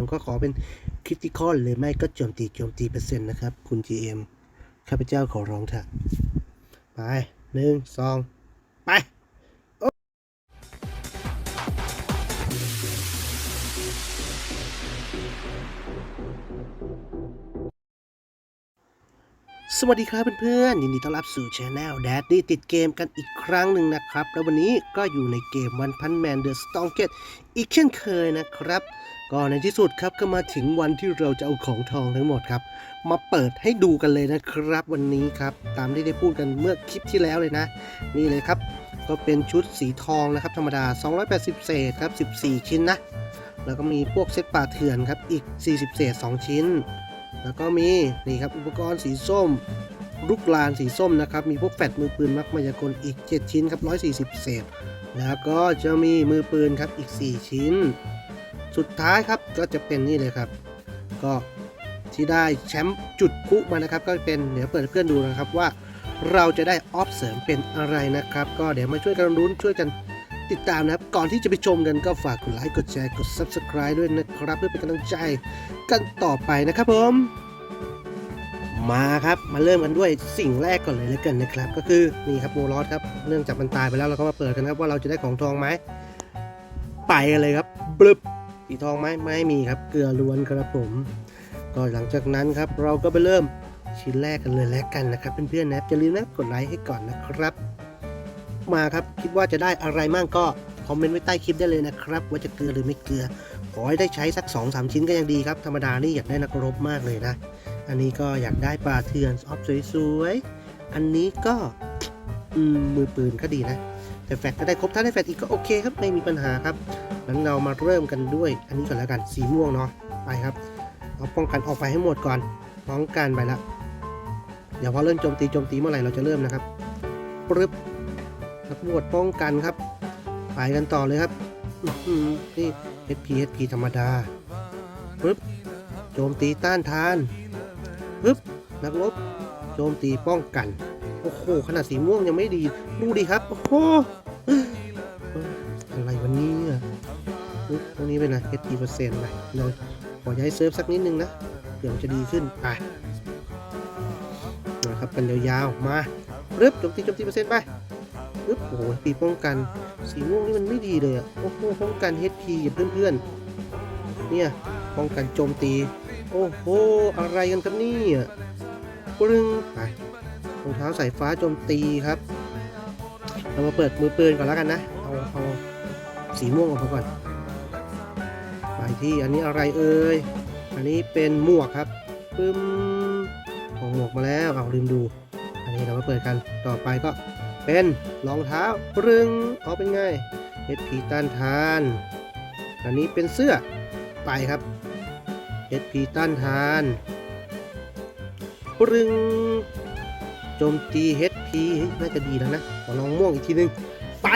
ผมก็ขอเป็นคริติคอลหรือไม่ก็โจมตีโจมตีเปอร์เซ็นต์นะครับ คุณ GM ข้าพเจ้าขอร้องเถอะไปหนึ่งสองไปสวัสดีครับเพื่อนๆยินดีต้อนรับสู่ช anel Daddy ติดเกมกันอีกครั้งหนึ่งนะครับ แล้ววันนี้ก็อยู่ในเกม One Punch Man The Strongest อีกเช่นเคยนะครับ ก็ในที่สุดครับก็มาถึงวันที่เราจะเอาของทองทั้งหมดครับ มาเปิดให้ดูกันเลยนะครับวันนี้ครับตามที่ได้พูดกันเมื่อคลิปที่แล้วเลยนะ นี่เลยครับ ก็เป็นชุดสีทองนะครับ ธรรมดา 280 เศษครับ14 ชิ้นนะ แล้วก็มีพวกเซตป่าเถื่อนครับอีก 40 เศษ 2 ชิ้น แล้วก็มีนี่ครับอุปกรณ์สีส้มลูกลานสีส้มนะครับ มีพวกแฟดมือปืนมักมายากลอีก 7 ชิ้นครับ140 เศษ แล้วก็จะมีมือปืนครับอีก 4 ชิ้น สุดท้ายครับก็จะเป็นนี่เลยครับ ก็ที่ได้แชมป์จุดคุมานะครับ ก็เป็นเดี๋ยวเปิดเพื่อนดูนะครับว่าเราจะได้ออฟเสริมเป็นอะไรนะครับ ก็เดี๋ยวมาช่วยกันรุ้นช่วยกันติดตามนะครับ ก่อนที่จะไปชมกันก็ฝากกดไลค์กดแชร์กด Subscribe ด้วยนะครับ เพื่อเป็นกำลังใจกันต่อไปนะครับผมมาครับมาเริ่มกันด้วยสิ่งแรกก่อนเลยแล้วกันนะครับ ก็คือนี่ครับโมลอสครับเนื่องจากมันตายไปแล้วเราก็มาเปิดกันครับว่าเราจะได้ของทองไหมไปกันเลยครับบลึบ สีทองไหมไม่มีครับเกลือล้วนครับผมก็หลังจากนั้นครับเราก็ไปเริ่มชิ้นแรกกันเลยแล้วกันนะครับเพื่อนๆนะครับอย่าลืมนะกดไลค์ให้ก่อนนะครับ มาครับคิดว่าจะได้อะไรมั่งก็คอมเมนต์ไว้ใต้คลิปได้เลยนะครับ ว่าจะเกลือหรือไม่เกลือขอให้ได้ใช้สัก2-3ชิ้นก็ยังดีครับ ธรรมดานี่อยากได้นักรบมากเลยนะ อันนี้ก็อยากได้ปลาเทือนออฟสวยๆอันนี้ก็อืมมือปืนก็ดีนะ แต่แฟตก็ได้ครบถ้าได้แฟตอีกก็โอเคครับไม่มีปัญหาครับงั้นเรามาเริ่มกันด้วย อันนี้ก่อนแล้วกันสีม่วงเนาะไปครับเอาป้องกันออกไปให้หมดก่อนป้องกันไปละเดี๋ยวพอเริ่มโจมตีโจมตีเมื่อไหร่เราจะเริ่มนะครับปึ๊บนักบวชป้องกันครับไปกันต่อเลยครับอื้อหือนี่ HP HP ธรรมดาปึ๊บโจมตีต้านทานปึ๊บนักรบโจมตีป้องกัน โอ้โหขนาดสีม่วงยังไม่ดี ดูดีครับ โอ้โห อะไรวันนี้อะตรงนี้เป็นไง HP เปอร์เซ็นต์ไปเราขอย้ายเซิร์ฟสักนิดนึงนะ เดี๋ยวจะดีขึ้น ไปนะครับกันยาวๆ มาปึ๊บโจมตีโจมตีเปอร์เซ็นต์ไปปึ๊บโอ้โหปีป้องกัน สีม่วงนี่มันไม่ดีเลยอะ โอ้โห ป้องกัน HP อย่าเพื่อนๆ เนี่ย ป้องกันโจมตี โอ้โห อะไรกันครับนี่ปรึงไปรองเท้าสายฟ้าโจมตีครับ เรามาเปิดมือปืนก่อนแล้วกันนะ เอาเอาสีม่วงออกมาก่อน ไปที่อันนี้อะไรเอ่ย อันนี้เป็นหมวกครับปึ้มของหมวกมาแล้ว เอาลืมดู อันนี้เรามาเปิดกัน ต่อไปก็เป็นรองเท้าปรึงเอาเป็นไง HP ต้านทาน อันนี้เป็นเสื้อ ไปครับ HP ต้านทานปรึง โจมตี HP เฮ้ยน่าจะดีแล้วนะ ขอลองม่วงอีกทีนึง ไป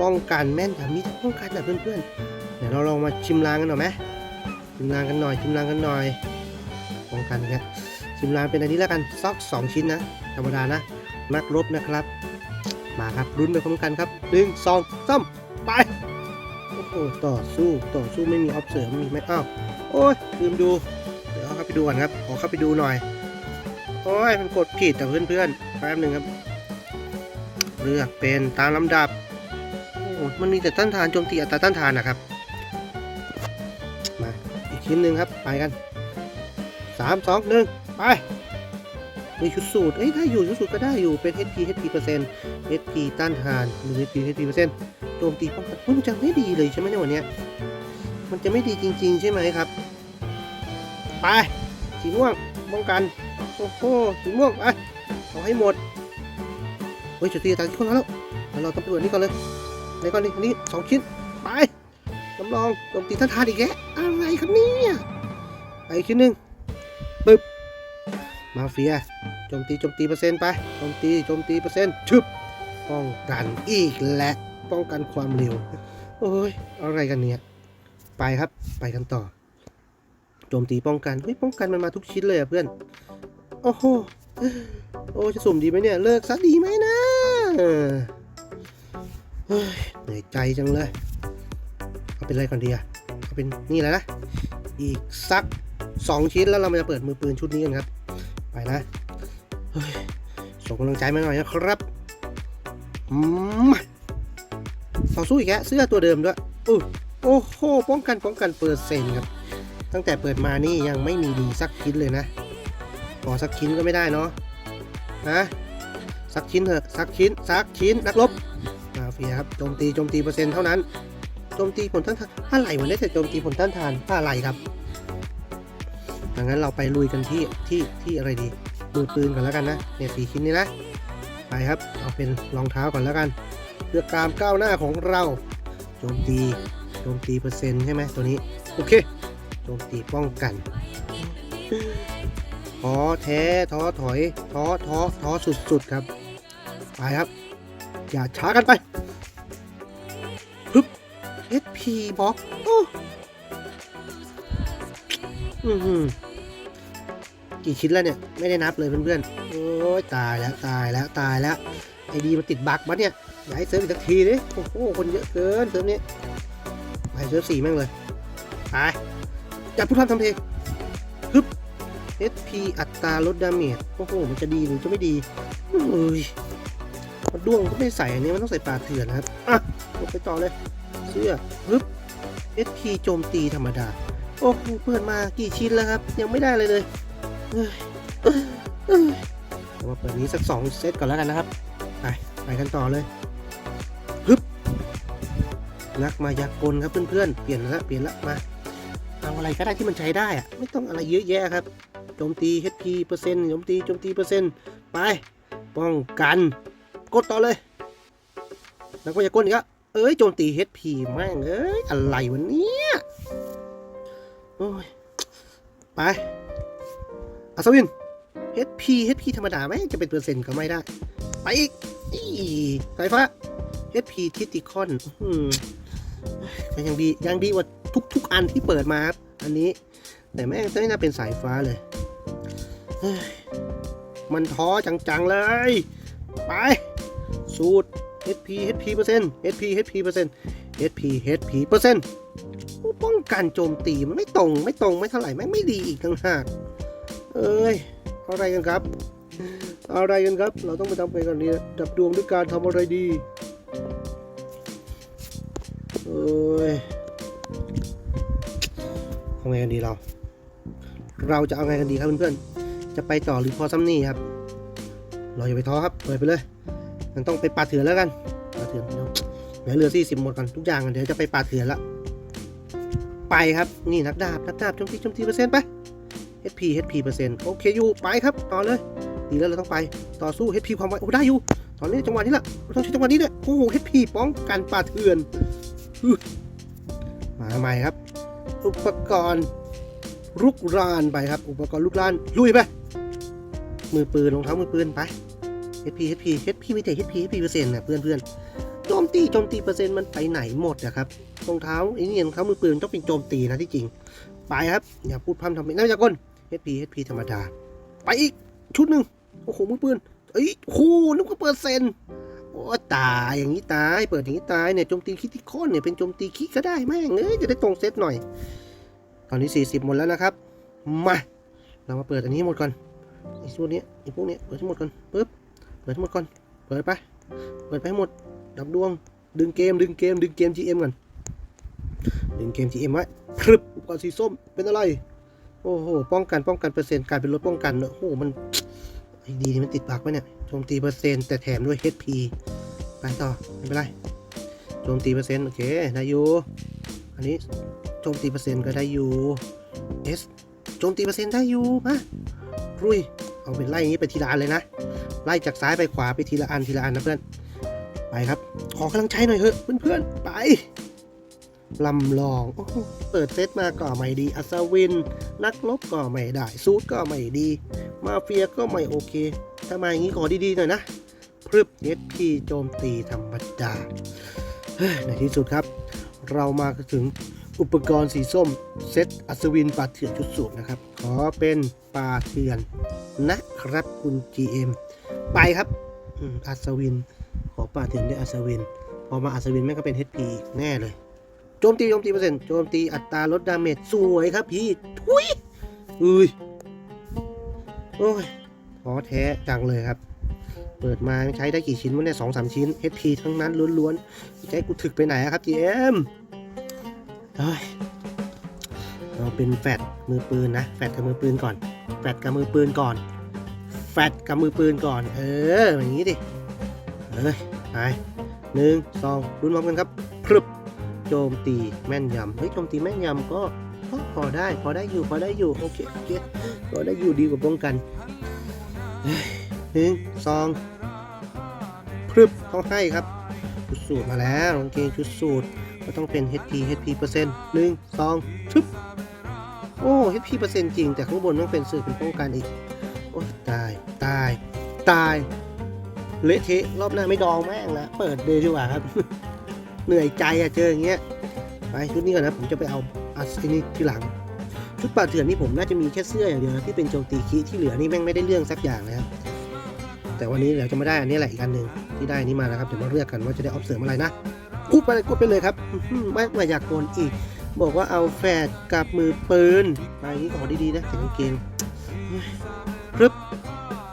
ป้องกันแม่นแบบนี้จะป้องกันนะเพื่อนๆ เดี๋ยวเราลองมาชิมลางกันหน่อยไหมชิมลางกันหน่อย ชิมลางกันหน่อย ป้องกันครับชิมลางเป็นอันนี้แล้วกันซอกสองชิ้นนะ ธรรมดานะ นักรบนะครับ มาครับรุ้นไปพร้อมกันครับหนึ่งสองสามไป โอ้โห ต่อสู้ ต่อสู้ไม่มีออฟเสริมมีไหมอ้าว โอ้ยลืมดู เดี๋ยวเข้าไปดูก่อนครับ ขอเข้าไปดูหน่อย โอ้ยมันกดผิดแต่เพื่อนๆแป๊บหนึ่งครับ เลือกเป็นตามลำดับโอ้มันมีแต่ต้านทานโจมตีอัตราต้านทานนะครับ มาอีกชิ้นหนึ่งครับไปกันสามสองหนึ่งไปมีชุดสูตรเอ้ยได้อยู่ชุดสูตรก็ได้อยู่เป็น HP HP เปอร์เซ็นต์ HP ต้านทานหรือ HP HP เปอร์เซ็นต์โจมตีป้องกันมันจะไม่ดีเลยใช่ไหมในยวันเนี้ยมันจะไม่ดีจริง ๆ ใช่ไหมครับ ไปสีม่วงป้องกัน โอ้โหสีม่วงไปเอาให้หมดเฮ้ยจุดตีตางที่คนแล้วแล้วเราต้องไปตรวนี่ก่อนเลยไหนก่อนนี่อันนี้สองชิ้นไปน้ำรองโจมตีต้านทานอีกแกอะไรครับเนี่ยไปอีกชิ้นหนึ่งปึ๊บมาเฟียโจมตีโจมตีเปอร์เซ็นต์ไปโจมตีโจมตีเปอร์เซ็นต์ชึบป้องกันอีกและป้องกันความเร็วโอ้ยอะไรกันเนี่ยไปครับไปกันต่อโจมตีป้องกันเฮ้ยป้องกันมันมาทุกชิ้นเลยอะเพื่อน โอ้โหโอ้จะสุ่มดีไหมเนี่ย เลิกซะดีไหมนะเหนื่อยใจจังเลย เอาเป็นอะไรก่อนดีอะเอาเป็นนี่แหละนะ อีกสัก2ชิ้นแล้วเรามาจะเปิดมือปืนชุดนี้กันครับ ไปนะส่งกำลังใจมาหน่อยนะครับมาต่อสู้อีกแล้วเสื้อตัวเดิมด้วยอู้โอ้โหป้องกันป้องกันเปอร์เซ็นต์ครับ ตั้งแต่เปิดมานี่ยังไม่มีดีสักชิ้นเลยนะ ขอสักชิ้นก็ไม่ได้เนาะนะสักชิ้นเถอะสักชิ้นสักชิ้นนักรบมาเฟียครับโจมตีโจมตีเปอร์เซ็นต์เท่านั้นโจมตีผลต้านทานอะไรวันนี้แต่โจมตีผลต้านทานอะไรครับดังนั้นเราไปลุยกันที่ที่ที่อะไรดีมือปืนก่อนแล้วกันนะเนี่ยสี่ชิ้นนี้นะไปครับเอาเป็นรองเท้าก่อนแล้วกันเพื่อการก้าวหน้าของเราโจมตีโจมตีเปอร์เซ็นต์ใช่ไหมตัวนี้โอเคโจมตีป้องกัน ท้อแท้ท้อถอยท้อท้อท้อสุดๆครับ ไปครับ อย่าช้ากันไปฮึบ HP บล็อกโอ้อือหือกี่ชิ้นแล้วเนี่ย ไม่ได้นับเลยเพื่อนๆ โอ้ยตายแล้วตายแล้วตายแล้วไอดีมันติดบั๊กมาเนี่ยอย่าให้เซิร์ฟอีกสักทีดิโอ้โหคนเยอะเกินเซิร์ฟนี้ไปเซิร์ฟสี่แม่งเลยไปจับผู้ทำทำเพลง HP อัตราลดดาเมจโอ้โห มันจะดีหรือจะไม่ดีเอ้ยมันด้วงก็ไม่ใส่อันนี้มันต้องใส่ปลาเถื่อนนะครับ อะไปต่อเลย เสื้อฮึบ HP โจมตีธรรมดา โอ้โหเปิดมากี่ชิ้นแล้วครับ ยังไม่ได้เลยเลยเอ้ยเอ้ยเออมาเปิดนี้สักสองเซตก่อนแล้วกันนะครับ ไป ไปกันต่อเลยฮึบนักมายากลครับเพื่อนๆ เปลี่ยนละเปลี่ยนละมา เอาอะไรก็ได้ที่มันใช้ได้อะไม่ต้องอะไรเยอะแยะครับ โจมตี HP เปอร์เซ็นต์โจมตีโจมตีเปอร์เซ็นต์ไป ป้องกัน กดต่อเลย แล้วก็อย่ากดอีกอะเอ้ยโจมตี HP แม่งเอ้ยอะไรวะเนี่ยโอ้ยไปอัศวิน HP HP ธรรมดาไหมจะเป็นเปอร์เซ็นต์ก็ไม่ได้ ไปอีกอีสายฟ้า HP ทิติคอนอืมก็ยังดียังดีกว่าทุก ๆ อันที่เปิดมาครับ อันนี้ แต่แม่งไม่น่าเป็นสายฟ้าเลย มันท้อจังๆเลย ไป สูตร HP HP เปอร์เซ็นต์ HP HP เปอร์เซ็นต์ HP HP เปอร์เซ็นต์ป้องกันโจมตีมันไม่ตรงไม่ตรงไม่เท่าไหร่แม่ไม่ดีอีกต่างหากเอ้ยอะไรกันครับ อะไรกันครับ เราต้องไปทำไปกันดีดับดวงด้วยการทำอะไรดีเอ้ยเอาไงกันดีเรา เราจะเอาไงกันดีครับเพื่อนๆ จะไปต่อหรือพอซ้ำนี่ครับ เราอย่าไปท้อครับเปิดไปเลย มันต้องไปปาเถื่อนแล้วกันปาเถื่อนเดี๋ยวเหลือสี่สิบหมดก่อนทุกอย่างก่อนเดี๋ยวจะไปปาเถื่อนละไปครับนี่นักดาบนักดาบจมตีจมตีเปอร์เซ็นต์ไป HP HP เปอร์เซ็นต์โอเคอยู่ไปครับต่อเลยดีแล้วเราต้องไปต่อสู้ HP ความไวโอ้ได้อยู่ตอนนี้จังหวะนี้แหละเราต้องใช้จังหวะนี้เนี่ยโอ้โห HP ป้องกันปาเถื่อนมาใหม่ครับ อุปกรณ์ลุกรานไปครับ อุปกรณ์ลุกรานลุยไป มือปืนรองเท้ามือปืนไป HP HP HP ไม่แต่ HP HP เปอร์เซ็นต์นะเพื่อนเพื่อนโจมตีโจมตีเปอร์เซ็นต์มันไปไหนหมดอะครับรองเท้าไอ้นี่รองเท้ามือปืนต้องเป็นโจมตีนะที่จริง ไปครับ อย่าพูดพร่ำทำเป็นน้ำยากล HP HP ธรรมดา ไปอีกชุดหนึ่งโอ้โหมือปืนเอ้ยโอ้โหนึกว่าเปอร์เซ็นต์โอ้ตายอย่างนี้ตายเปิดอย่างนี้ตายเนี่ยโจมตีคิติคอนเนี่ยเป็นโจมตีคิก็ได้แม่งเอ้ยจะได้ตรงเซตหน่อย ตอนนี้ 40 หมดแล้วนะครับมาเรามาเปิดอันนี้หมดก่อน ไอ้พวกนี้ไอ้พวกนี้เปิดทั้งหมดก่อนปึ๊บเปิดทั้งหมดก่อนเปิดไปเปิดไปให้หมดดับดวง ดึงเกมดึงเกมดึงเกม GM ก่อนดึงเกม GM ไว้พรึบอุปกรณ์สีส้มเป็นอะไรโอ้โห ป้องกัน ป้องกันเปอร์เซ็นต์กลายเป็นลดป้องกันเนอะโอ้โห มันไอ้ดีนี่มันติดปากไว้เนี่ย โจมตีเปอร์เซ็นต์แต่แถมด้วย HP ไปต่อ ไม่เป็นไร โจมตีเปอร์เซ็นต์โอเค ได้อยู่ อันนี้ โจมตีเปอร์เซ็นต์ก็ได้อยู่ S โจมตีเปอร์เซ็นต์ได้อยู่มา รุยเอาเป็นไล่อย่างนี้ไปทีละอันเลยนะ ไล่จากซ้ายไปขวาไปทีละอันทีละอันนะเพื่อน ไปครับ ขอกำลังใจหน่อยเถอะเพื่อนๆไปลำลองอเปิดเซตมาก็ไม่ดี อัศวิน นักลบก็ไม่ได้ ซูดก็ไม่ดี มาเฟียก็ไม่โอเคถ้ามอย่างนี้ขอดีๆหน่อยนะพรึบเอสพีโจมตีธรรมดาในที่สุดครับ เรามาถึง อุปกรณ์สีส้มเซตอัศวินปลาเถื่อนชุดสูบนะครับ ขอเป็นปลาเถื่อนนะครับคุณ GM ไปครับอัศวิน ขอปลาเถื่อนด้วยอัศวิน พอมาอัศวินแม่งก็เป็น HP อีแน่เลย โจมตีโจมตีเปอร์เซ็นต์โจมตีอัตราลดดาเมจสวยครับพี่ ทุยอุ้ยโอ้ยท้อแท้จังเลยครับ เปิดมาใช้ได้กี่ชิ้นวะเนี่ยสองสามชิ้น HP ทั้งนั้นล้วนๆใช้กูถึกไปไหนครับ GM เฮ้ยเราเป็นแฟดมือปืนนะ แฟดกับมือปืนก่อน แฟดกับมือปืนก่อน แฟดกับมือปืนก่อน เออ อย่างนี้ดิเอ้ย ไปหนึ่งสองรุนพร้อมกันครับพรึบโจมตีแม่นยำเฮ้ย โจมตีแม่นยำก็ก็พอได้ พอได้อยู่ พอได้อยู่ โอเคโอเคพอได้อยู่ดีกว่าป้องกันหนึ่งสองพรึบต้องให้ครับชุดสูตรมาแล้วกางเกงชุดสูตร ก็ต้องเป็น HP HP เปอร์เซ็นต์หนึ่งสองชึบโอ้ HP เปอร์เซ็นต์จริง แต่ข้างบนต้องเป็นสื่อเป็นป้องกันอีก โอ้ตาย ตาย ตาย เละเทะรอบหน้าไม่ดองแม่งละเปิดเลยดีกว่าครับ เหนื่อยใจอะเจออย่างเงี้ย ไปชุดนี้ก่อนนะ ผมจะไปเอาอัสนี่ทีหลัง ชุดป่าเถื่อนนี่ผมน่าจะมีแค่เสื้ออย่างเดียวนะที่เป็นโจมตีคีที่เหลือนี่แม่งไม่ได้เรื่องสักอย่างนะครับแต่วันนี้เดี๋ยวจะไมาได้อันนี้แหละอีกอันหนึ่งที่ได้อันนี้มานะครับเดี๋ยวมาเลือกกันว่าจะได้ออฟเสริมอะไรนะ พูดไปเลยพูดไปเลยครับไม่ไม่อยากโกนอีก บอกว่าเอาแฟดกับมือปืนไปอย่างนี้ขอดีๆนะใส่งเกงเฮ้ยปึ๊บ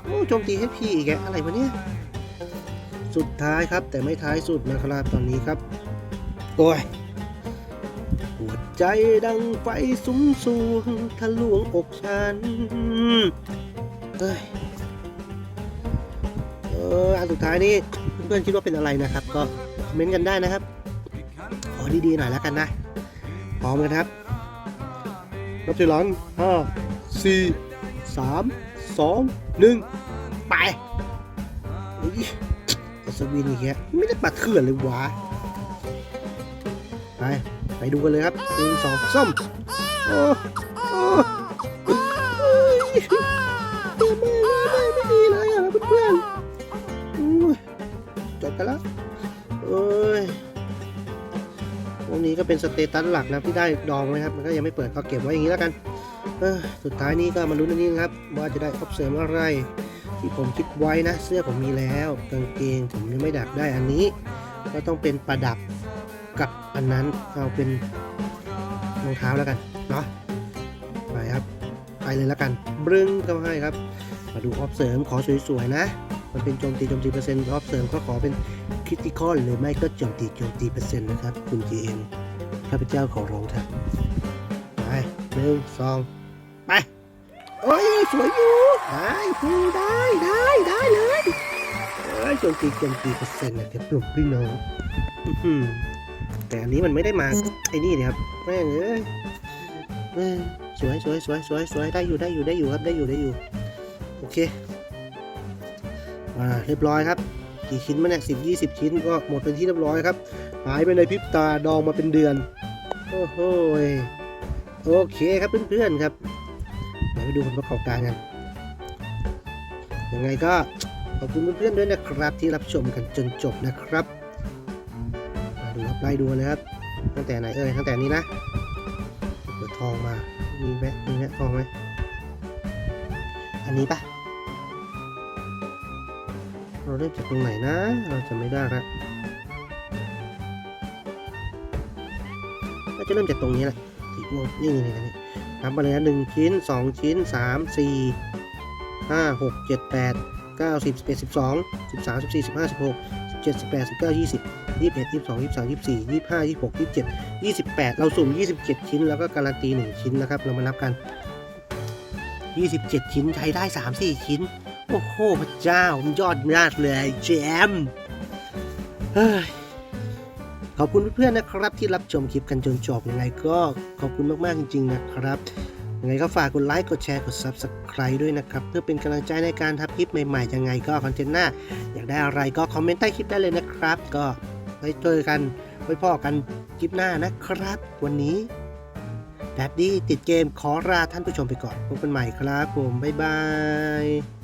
โอ้โจมตีให้พี่อีกแกอะไรวะเนี่ยสุดท้ายครับ แต่ไม่ท้ายสุดนะครับตอนนี้ครับ โอ้ยหัวใจดังไฟสูงสูงทะลวงอกฉันเอ้ยเอออันสุดท้ายนี่เพื่อนๆคิดว่าเป็นอะไรนะครับก็ เมนต์กันได้นะครับ ขอดีๆหน่อยแล้วกันนะพร้อมกันครับนับถอยหลังห้าสี่สามสองหนึ่งไปอุ๊ยอัศวินอีกแล้วไม่ได้ปัดเขื่อนเลยวะไปไปดูกันเลยครับหนึ่งสองสามโอ้โอ้ นี้ก็เป็นสเตตัสหลักนะที่ได้ดองไว้ครับ มันก็ยังไม่เปิดก็เก็บไว้อย่างนี้แล้วกันสุดท้ายนี้ก็มาลุ้นอันนี้นะครับ ว่าจะได้ออฟเสริมอะไร ที่ผมคิดไว้นะ เสื้อผมมีแล้วกางเกงผมยังไม่ดักได้อันนี้ ก็ต้องเป็นประดับกับอันนั้นเอาเป็นรองเท้าแล้วกันเนาะไปครับไปเลยแล้วกันบรึ้งเข้าให้ครับ มาดูออฟเสริมขอสวยๆนะมันเป็นโจมตีโจมตีเปอร์เซ็นต์ออฟเสริมก็ขอเป็นคริติคอลหรือไม่ก็โจมตีโจมตีเปอร์เซ็นต์นะครับ คุณ GM ข้าพเจ้าขอร้องเถอะไปหนึ่งสองไปโอ้ยสวยอยู่ได้พูได้ได้ได้เลยเอ้ยโจมตีโจมตีเปอร์เซ็นต์นะครับกลุ่มพี่น้องอื้อหือแต่อันนี้มันไม่ได้มาไอ้นี่เนี่ยครับแม่งเอ้ยเอ้ยสวยสวยสวยสวยสวยได้อยู่ได้อยู่ได้อยู่ครับได้อยู่ได้อยู่โอเคอ่าเรียบร้อยครับกี่ชิ้นมาเนี่ยสิบยี่สิบชิ้นก็หมดเป็นที่เรียบร้อยครับหายไปในพริบตาดองมาเป็นเดือน โอ้โหโอเคครับเพื่อนๆครับเดี๋ยวไปดูผลประกอบการกันยังไงก็ขอบคุณเพื่อนๆด้วยนะครับที่รับชมกันจนจบนะครับมาดูครับไล่ดูเลยครับ ตั้งแต่ไหนเอ่ยตั้งแต่นี้นะเปิดทองมามีแบะมีแบะทองไหมอันนี้ปะเราเริ่มจากตรงไหนนะ เราจะไม่ได้ละ ก็จะเริ่มจากตรงนี้แหละสีม่วงนี่นี่นี่นับมาเลยนะหนึ่งชิ้นสองชิ้นสามสี่ห้าหกเจ็ดแปดเก้าสิบสิบเอ็ดสิบสองสิบสามสิบสี่สิบห้าสิบหกสิบเจ็ดสิบแปดสิบเก้ายี่สิบยี่สิบเอ็ดยี่สิบสองยี่สิบสามยี่สิบสี่ยี่สิบห้ายี่สิบหกยี่สิบเจ็ดยี่สิบแปดเราสุ่มยี่สิบเจ็ดชิ้นแล้วก็การันตีหนึ่งชิ้นนะครับ เรามานับกันยี่สิบเจ็ดชิ้นใช้ได้สามสี่ชิ้น โอ้โหพระเจ้ามันยอดมากเลยแจมเฮ้ย ขอบคุณเพื่อนๆนะครับที่รับชมคลิปกันจนจบยังไงก็ขอบคุณมากๆจริงๆนะครับยังไงก็ฝากกดไลค์ กดแชร์ กด Subscribe ด้วยนะครับ เพื่อเป็นกำลังใจในการทำคลิปใหม่ ๆ ยังไงก็คอนเทนต์หน้า อยากได้อะไรก็คอมเมนต์ใต้คลิปได้เลยนะครับ ก็ไว้เจอกันไว้พ่อกันคลิปหน้านะครับ วันนี้แดดดี้ติดเกมขอลาท่านผู้ชมไปก่อนพบกันใหม่ครับผม บ๊ายบาย